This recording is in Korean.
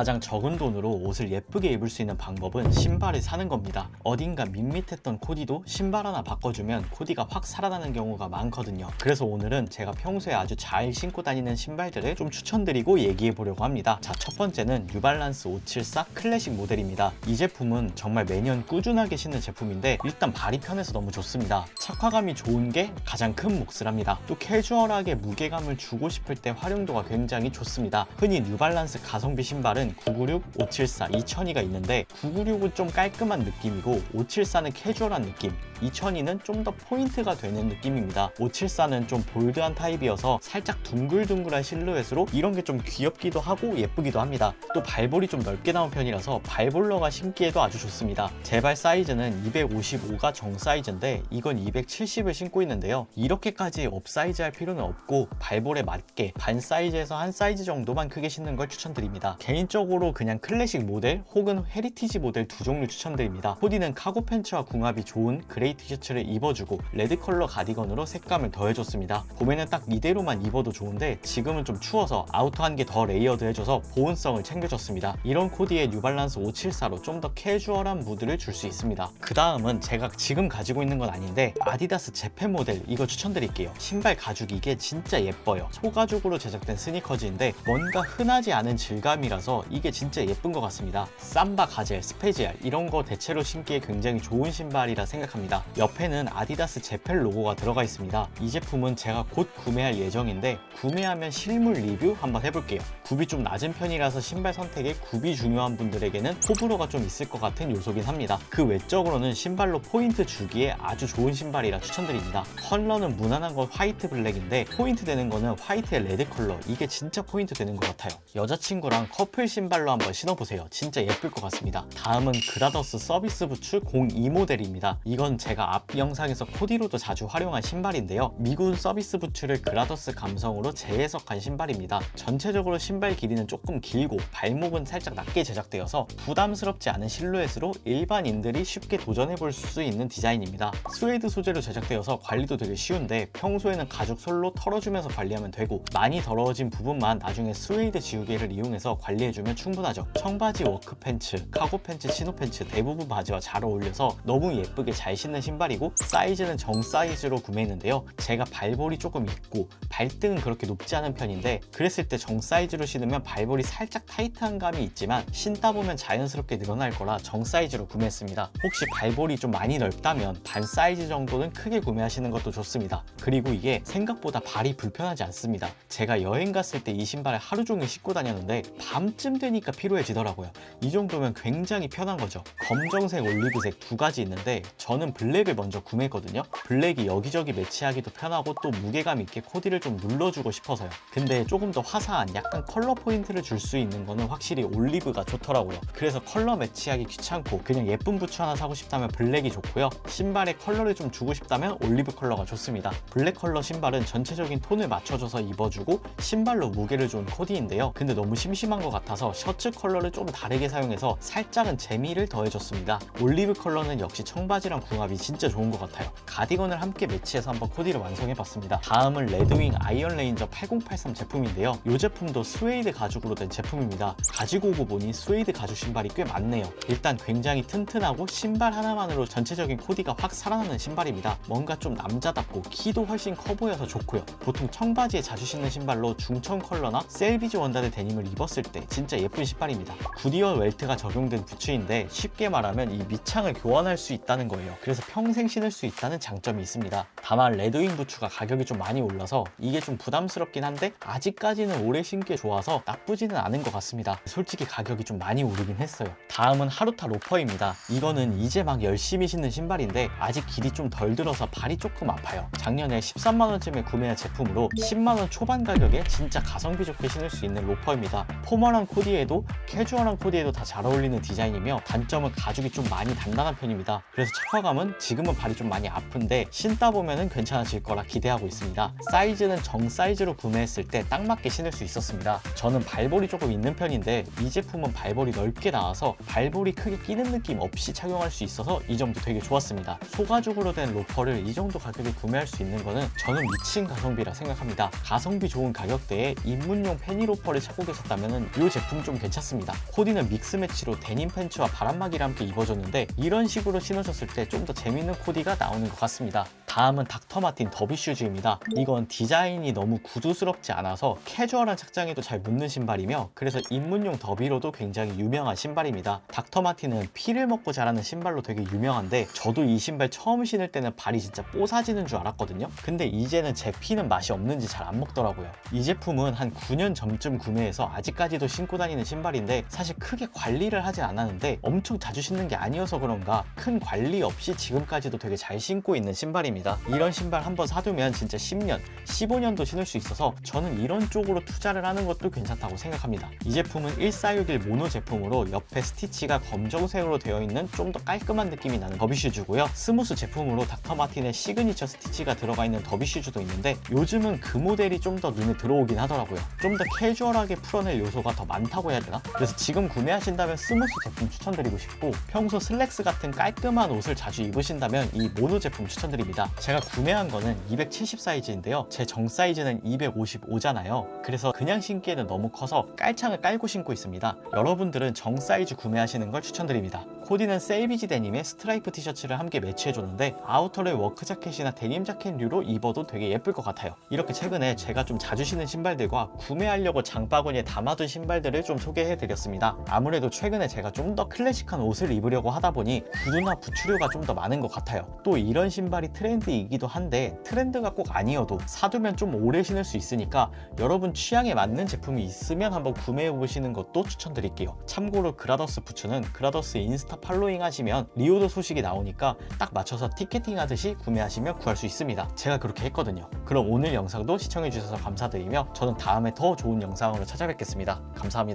가장 적은 돈으로 옷을 예쁘게 입을 수 있는 방법은 신발을 사는 겁니다. 어딘가 밋밋했던 코디도 신발 하나 바꿔주면 코디가 확 살아나는 경우가 많거든요. 그래서 오늘은 제가 평소에 아주 잘 신고 다니는 신발들을 좀 추천드리고 얘기해 보려고 합니다. 자, 첫 번째는 뉴발란스 574 클래식 모델입니다. 이 제품은 정말 매년 꾸준하게 신는 제품인데 일단 발이 편해서 너무 좋습니다. 착화감이 좋은 게 가장 큰 몫을합니다. 또 캐주얼하게 무게감을 주고 싶을 때 활용도가 굉장히 좋습니다. 흔히 뉴발란스 가성비 신발은 996, 574, 2002가 있는데 996은 좀 깔끔한 느낌이고 574는 캐주얼한 느낌, 2002는 좀 더 포인트가 되는 느낌입니다. 574는 좀 볼드한 타입이어서 살짝 둥글둥글한 실루엣으로 이런 게 좀 귀엽기도 하고 예쁘기도 합니다. 또 발볼이 좀 넓게 나온 편이라서 발볼러가 신기에도 아주 좋습니다. 제발 사이즈는 255가 정 사이즈인데 이건 270을 신고 있는데요. 이렇게까지 업사이즈 할 필요는 없고 발볼에 맞게 반 사이즈에서 한 사이즈 정도만 크게 신는 걸 추천드립니다. 개인적으로 그냥 클래식 모델 혹은 헤리티지 모델 두 종류 추천드립니다. 코디는 카고 팬츠와 궁합이 좋은 그레이 티셔츠를 입어주고 레드 컬러 가디건으로 색감을 더해줬습니다. 봄에는 딱 이대로만 입어도 좋은데 지금은 좀 추워서 아우터 한 개 더 레이어드 해줘서 보온성을 챙겨줬습니다. 이런 코디에 뉴발란스 574로 좀 더 캐주얼한 무드를 줄 수 있습니다. 그 다음은 제가 지금 가지고 있는 건 아닌데 아디다스 재팬 모델 이거 추천드릴게요. 신발 가죽 이게 진짜 예뻐요. 소가죽으로 제작된 스니커즈인데 뭔가 흔하지 않은 질감이라서 이게 진짜 예쁜 것 같습니다. 삼바 가젤, 스페지알 이런 거 대체로 신기에 굉장히 좋은 신발이라 생각합니다. 옆에는 아디다스 재팬 로고가 들어가 있습니다. 이 제품은 제가 곧 구매할 예정인데 구매하면 실물 리뷰 한번 해볼게요. 굽이 좀 낮은 편이라서 신발 선택에 굽이 중요한 분들에게는 호불호가 좀 있을 것 같은 요소긴 합니다. 그 외적으로는 신발로 포인트 주기에 아주 좋은 신발이라 추천드립니다. 컬러는 무난한 건 화이트 블랙인데 포인트 되는 거는 화이트의 레드 컬러 이게 진짜 포인트 되는 것 같아요. 여자친구랑 커플 신발로 한번 신어보세요. 진짜 예쁠 것 같습니다. 다음은 그라더스 서비스 부츠 02 모델입니다. 이건 제가 앞 영상에서 코디로도 자주 활용한 신발인데요. 미군 서비스 부츠를 그라더스 감성으로 재해석한 신발입니다. 전체적으로 신발 길이는 조금 길고 발목은 살짝 낮게 제작되어서 부담스럽지 않은 실루엣으로 일반인들이 쉽게 도전해 볼 수 있는 디자인입니다. 스웨이드 소재로 제작되어서 관리도 되게 쉬운데 평소에는 가죽 솔로 털어주면서 관리하면 되고 많이 더러워진 부분만 나중에 스웨이드 지우개를 이용해서 관리해주면 충분하죠. 청바지, 워크 팬츠, 카고 팬츠, 치노 팬츠 대부분 바지와 잘 어울려서 너무 예쁘게 잘 신는 신발이고 사이즈는 정 사이즈로 구매했는데요. 제가 발볼이 조금 있고 발등은 그렇게 높지 않은 편인데 그랬을 때 정 사이즈로 신으면 발볼이 살짝 타이트한 감이 있지만 신다 보면 자연스럽게 늘어날 거라 정 사이즈로 구매했습니다. 혹시 발볼이 좀 많이 넓다면 반 사이즈 정도는 크게 구매하시는 것도 좋습니다. 그리고 이게 생각보다 발이 불편하지 않습니다. 제가 여행 갔을 때 이 신발을 하루 종일 신고 다녔는데 밤쯤 되니까 피로해지더라고요. 이 정도면 굉장히 편한 거죠. 검정색, 올리브색 두 가지 있는데 저는 블랙을 먼저 구매했거든요. 블랙이 여기저기 매치하기도 편하고 또 무게감 있게 코디를 좀 눌러주고 싶어서요. 근데 조금 더 화사한 약간 컬러 포인트를 줄 수 있는 거는 확실히 올리브가 좋더라고요. 그래서 컬러 매치하기 귀찮고 그냥 예쁜 부츠 하나 사고 싶다면 블랙이 좋고요. 신발에 컬러를 좀 주고 싶다면 올리브 컬러가 좋습니다. 블랙 컬러 신발은 전체적인 톤을 맞춰줘서 입어주고 신발로 무게를 준 코디인데요. 근데 너무 심심한 것 같아 서 셔츠 컬러를 좀 다르게 사용해서 살짝은 재미를 더해줬습니다. 올리브 컬러는 역시 청바지랑 궁합이 진짜 좋은 것 같아요. 가디건을 함께 매치해서 한번 코디를 완성해봤습니다. 다음은 레드윙 아이언 레인저 8083 제품인데요. 이 제품도 스웨이드 가죽으로 된 제품입니다. 가지고 오고 보니 스웨이드 가죽 신발이 꽤 많네요. 일단 굉장히 튼튼하고 신발 하나만으로 전체적인 코디가 확 살아나는 신발입니다. 뭔가 좀 남자답고 키도 훨씬 커 보여서 좋고요. 보통 청바지에 자주 신는 신발로 중청 컬러나 셀비지 원단의 데님을 입었을 때 진짜 예쁜 신발입니다. 구디얼 웰트가 적용된 부츠인데 쉽게 말하면 이 밑창을 교환할 수 있다는 거예요. 그래서 평생 신을 수 있다는 장점이 있습니다. 다만 레드윙 부츠가 가격이 좀 많이 올라서 이게 좀 부담스럽긴 한데 아직까지는 오래 신기에 좋아서 나쁘지는 않은 것 같습니다. 솔직히 가격이 좀 많이 오르긴 했어요. 다음은 하루타 로퍼입니다. 이거는 이제 막 열심히 신는 신발인데 아직 길이 좀 덜 들어서 발이 조금 아파요. 작년에 13만원쯤에 구매한 제품으로 10만원 초반 가격에 진짜 가성비 좋게 신을 수 있는 로퍼입니다. 포멀한 코디에도 캐주얼한 코디에도 다 잘 어울리는 디자인이며 단점은 가죽이 좀 많이 단단한 편입니다. 그래서 착화감은 지금은 발이 좀 많이 아픈데 신다 보면 되면 괜찮아질 거라 기대하고 있습니다. 사이즈는 정 사이즈로 구매했을 때 딱 맞게 신을 수 있었습니다. 저는 발볼이 조금 있는 편인데 이 제품은 발볼이 넓게 나와서 발볼이 크게 끼는 느낌 없이 착용할 수 있어서 이 점도 되게 좋았습니다. 소가죽으로 된 로퍼를 이 정도 가격에 구매할 수 있는 거는 저는 미친 가성비라 생각합니다. 가성비 좋은 가격대에 입문용 페니 로퍼를 찾고 계셨다면 이 제품 좀 괜찮습니다. 코디는 믹스 매치로 데님 팬츠와 바람막이를 함께 입어줬는데 이런 식으로 신으셨을 때 좀 더 재밌는 코디가 나오는 것 같습니다. 다음은 닥터마틴 더비 슈즈입니다. 이건 디자인이 너무 구두스럽지 않아서 캐주얼한 착장에도 잘 묻는 신발이며 그래서 입문용 더비로도 굉장히 유명한 신발입니다. 닥터마틴은 피를 먹고 자라는 신발로 되게 유명한데 저도 이 신발 처음 신을 때는 발이 진짜 뽀사지는 줄 알았거든요. 근데 이제는 제 피는 맛이 없는지 잘 안 먹더라고요. 이 제품은 한 9년 전쯤 구매해서 아직까지도 신고 다니는 신발인데 사실 크게 관리를 하진 않았는데 엄청 자주 신는 게 아니어서 그런가 큰 관리 없이 지금까지도 되게 잘 신고 있는 신발입니다. 이런 신발 한번 사두면 진짜 10년, 15년도 신을 수 있어서 저는 이런 쪽으로 투자를 하는 것도 괜찮다고 생각합니다. 이 제품은 1461 모노 제품으로 옆에 스티치가 검정색으로 되어 있는 좀 더 깔끔한 느낌이 나는 더비슈즈고요. 스무스 제품으로 닥터마틴의 시그니처 스티치가 들어가 있는 더비슈즈도 있는데 요즘은 그 모델이 좀 더 눈에 들어오긴 하더라고요. 좀 더 캐주얼하게 풀어낼 요소가 더 많다고 해야 되나? 그래서 지금 구매하신다면 스무스 제품 추천드리고 싶고 평소 슬랙스 같은 깔끔한 옷을 자주 입으신다면 이 모노 제품 추천드립니다. 제가 구매한 거는 270 사이즈인데요. 제 정 사이즈는 255잖아요. 그래서 그냥 신기에는 너무 커서 깔창을 깔고 신고 있습니다. 여러분들은 정 사이즈 구매하시는 걸 추천드립니다. 코디는 세이비지 데님의 스트라이프 티셔츠를 함께 매치해줬는데 아우터를 워크 자켓이나 데님 자켓류로 입어도 되게 예쁠 것 같아요. 이렇게 최근에 제가 좀 자주 신는 신발들과 구매하려고 장바구니에 담아둔 신발들을 좀 소개해드렸습니다. 아무래도 최근에 제가 좀 더 클래식한 옷을 입으려고 하다 보니 구두나 부츠류가 좀 더 많은 것 같아요. 또 이런 신발이 트렌드 이기도 한데 트렌드가 꼭 아니어도 사두면 좀 오래 신을 수 있으니까 여러분 취향에 맞는 제품이 있으면 한번 구매해 보시는 것도 추천드릴게요. 참고로 그라더스 부츠는 그라더스 인스타 팔로잉 하시면 리오더 소식이 나오니까 딱 맞춰서 티켓팅 하듯이 구매하시면 구할 수 있습니다. 제가 그렇게 했거든요. 그럼 오늘 영상도 시청해 주셔서 감사드리며 저는 다음에 더 좋은 영상으로 찾아뵙겠습니다. 감사합니다.